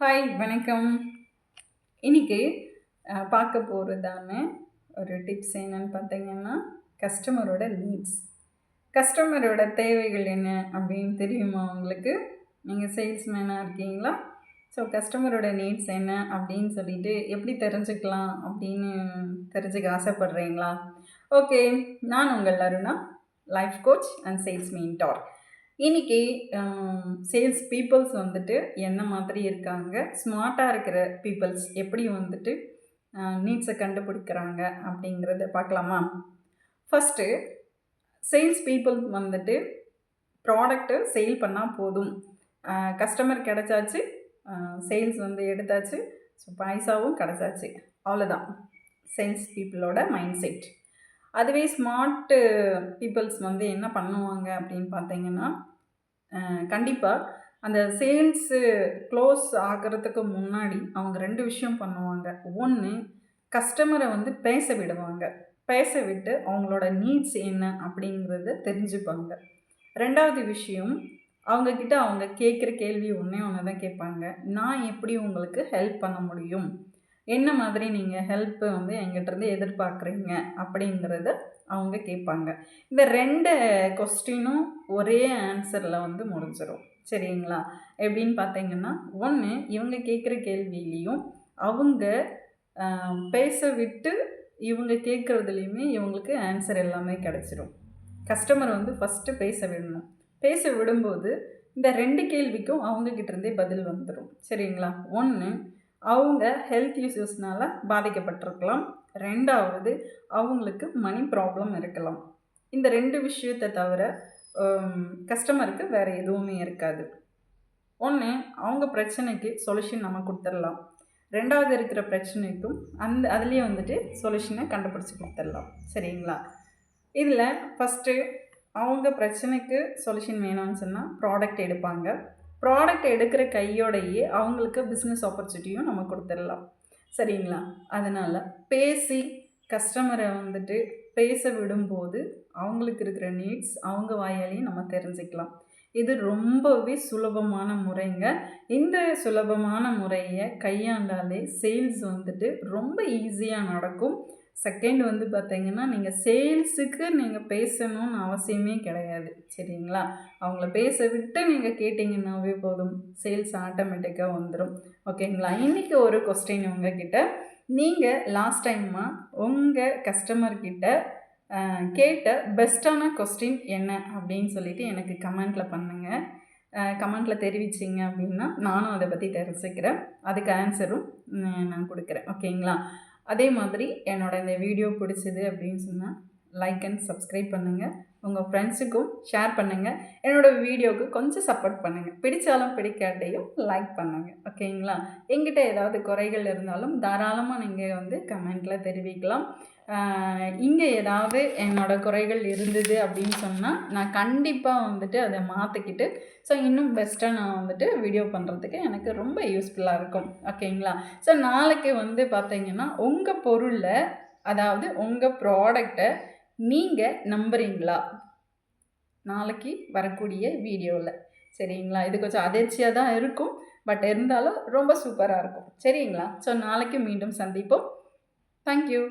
Hi வணக்கம். இன்றைக்கி பார்க்க போகிறதான ஒரு டிப்ஸ் என்னென்னு பார்த்தீங்கன்னா கஸ்டமரோட நீட்ஸ் கஸ்டமரோட தேவைகள் என்ன அப்படின்னு தெரியுமா உங்களுக்கு? நீங்கள் சேல்ஸ்மேனாக இருக்கீங்களா? ஸோ கஸ்டமரோட நீட்ஸ் என்ன அப்படின்னு சொல்லிட்டு எப்படி தெரிஞ்சுக்கலாம் அப்படின்னு தெரிஞ்சுக்க ஆசைப்பட்றீங்களா? ஓகே நான் உங்கள் Aruna life coach and sales mentor இன்னைக்கு சேல்ஸ் பீப்புள்ஸ் வந்துட்டு என்ன மாதிரி இருக்காங்க? ஸ்மார்ட்டாக இருக்கிற பீப்புள்ஸ் எப்படி வந்துட்டு நீட்ஸை கண்டுபிடிக்கிறாங்க அப்படிங்கிறத பார்க்கலாமா? ஃபஸ்ட்டு சேல்ஸ் பீப்புள் வந்துட்டு ப்ராடக்ட்டு சேல் பண்ணால் போதும். கஸ்டமர் கிடச்சாச்சு சேல்ஸ் வந்து எடுத்தாச்சு ஸோ பைசாவும் கிடச்சாச்சு. அவ்வளோதான் சேல்ஸ் பீப்புளோட மைண்ட் செட் அதுவே ஸ்மார்ட்டு பீப்புள்ஸ் வந்து என்ன பண்ணுவாங்க அப்படின்னு பார்த்தீங்கன்னா கண்டிப்பாக அந்த சேல்ஸு க்ளோஸ் ஆகிறதுக்கு முன்னாடி அவங்க ரெண்டு விஷயம் பண்ணுவாங்க. ஒன்று கஸ்டமரை வந்து பேச விடுவாங்க. பேச விட்டு அவங்களோட நீட்ஸ் என்ன அப்படிங்கிறத தெரிஞ்சுப்பாங்க. ரெண்டாவது விஷயம் அவங்கக்கிட்ட அவங்க கேட்குற கேள்வி ஒன்றே ஒன்று தான் கேட்பாங்க. நான் எப்படி உங்களுக்கு ஹெல்ப் பண்ண முடியும்? என்ன மாதிரி நீங்கள் ஹெல்ப்பு வந்து எங்கிட்டேருந்து எதிர்பார்க்குறீங்க அப்படிங்கிறத அவங்க கேட்பாங்க. இந்த ரெண்டு கொஸ்டினும் ஒரே ஆன்சரில் வந்து முடிஞ்சிடும் சரிங்களா? எப்படின்னு பார்த்தீங்கன்னா ஒன்று இவங்க கேட்குற கேள்வியிலையும் அவங்க பேச விட்டு இவங்க கேட்குறதுலையுமே இவங்களுக்கு ஆன்சர் எல்லாமே கிடச்சிரும். கஸ்டமர் வந்து ஃபஸ்ட்டு பேச விடணும். பேச விடும்போது இந்த ரெண்டு கேள்விக்கும் அவங்கக்கிட்டேருந்தே பதில் வந்துடும் சரிங்களா? ஒன்று அவங்க ஹெல்த் இஷ்யூஸ்னால பாதிக்கப்பட்டிருக்கலாம். ரெண்டாவது அவங்களுக்கு மணி ப்ராப்ளம் இருக்கலாம். இந்த ரெண்டு விஷயத்தை தவிர கஸ்டமருக்கு வேறு எதுவுமே இருக்காது. ஒன்று அவங்க பிரச்சனைக்கு சொல்யூஷன் நம்ம கொடுத்துடலாம். ரெண்டாவது இருக்கிற பிரச்சனைக்கும் அந்த அதுலேயே வந்துட்டு சொல்யூஷனை கண்டுபிடிச்சி கொடுத்துடலாம். சரிங்களா? இதில் ஃபஸ்ட்டு அவங்க பிரச்சனைக்கு சொல்யூஷன் வேணும்னு சொன்னால் ப்ராடக்ட் எடுப்பாங்க. ப்ராடக்ட் எடுக்கிற கையோடையே அவங்களுக்கு பிஸ்னஸ் ஆப்பர்ச்சுனிட்டியும் நம்ம கொடுத்துடலாம். சரிங்களா? அதனால் பேசி கஸ்டமரை வந்துட்டு பேச விடும்போது அவங்களுக்கு இருக்கிற நீட்ஸ் அவங்க வாயாலையும் நம்ம தெரிஞ்சுக்கலாம். இது ரொம்பவே சுலபமான முறைங்க. இந்த சுலபமான முறையை கையாண்டாலே சேல்ஸ் வந்துட்டு ரொம்ப ஈஸியாக நடக்கும். செகண்ட் வந்து பார்த்தீங்கன்னா நீங்கள் சேல்ஸுக்கு நீங்கள் பேசணும்னு அவசியமே கிடையாது. சரிங்களா? அவங்கள பேச விட்டு நீங்கள் கேட்டிங்கன்னாவே போதும். சேல்ஸ் ஆட்டோமேட்டிக்காக வந்துடும் ஓகேங்களா? இன்றைக்கி ஒரு கொஸ்டின் உங்ககிட்ட. நீங்கள் லாஸ்ட் டைமாக உங்கள் கஸ்டமர்கிட்ட கேட்ட பெஸ்ட்டான கொஸ்டின் என்ன அப்படின்னு சொல்லிட்டு எனக்கு கமெண்ட்டில் பண்ணுங்கள் கமெண்ட்டில் தெரிவிச்சிங்க அப்படின்னா நானும் அதை பற்றி தெரிஞ்சுக்கிறேன். அதுக்கு ஆன்சரும் நான் கொடுக்குறேன். ஓகேங்களா? அதே மாதிரி என்னோட இந்த வீடியோ பிடிச்சிது அப்படின்னு சொன்னால் லைக் அண்ட் சப்ஸ்கிரைப் பண்ணுங்கள் உங்கள் ஃப்ரெண்ட்ஸுக்கும் ஷேர் பண்ணுங்கள் என்னோடய வீடியோவுக்கு கொஞ்சம் சப்போர்ட் பண்ணுங்கள் பிடிச்சாலும் பிடிக்காட்டையும் லைக் பண்ணுங்கள் ஓகேங்களா எங்கிட்ட ஏதாவது குறைகள் இருந்தாலும் தாராளமாக நீங்கள் வந்து கமெண்ட்டில் தெரிவிக்கலாம். இங்கே ஏதாவது என்னோடய குறைகள் இருந்தது அப்படின்னு சொன்னால் நான் கண்டிப்பாக வந்துட்டு அதை மாற்றிக்கிட்டு ஸோ இன்னும் பெஸ்ட்டாக நான் வந்துட்டு வீடியோ பண்ணுறதுக்கு எனக்கு ரொம்ப யூஸ்ஃபுல்லாக இருக்கும். ஓகேங்களா ஸோ நாளைக்கு வந்து பார்த்தீங்கன்னா உங்கள் பொருளை அதாவது உங்கள் ப்ராடக்டை நீங்கள் நம்புறீங்களா? நாளைக்கு வரக்கூடிய வீடியோவில் சரிங்களா? இது கொஞ்சம் அதிர்ச்சியாக தான் இருக்கும் பட் இருந்தாலும் ரொம்ப சூப்பராக இருக்கும். சரிங்களா? ஸோ நாளைக்கு மீண்டும் சந்திப்போம். தேங்க்யூ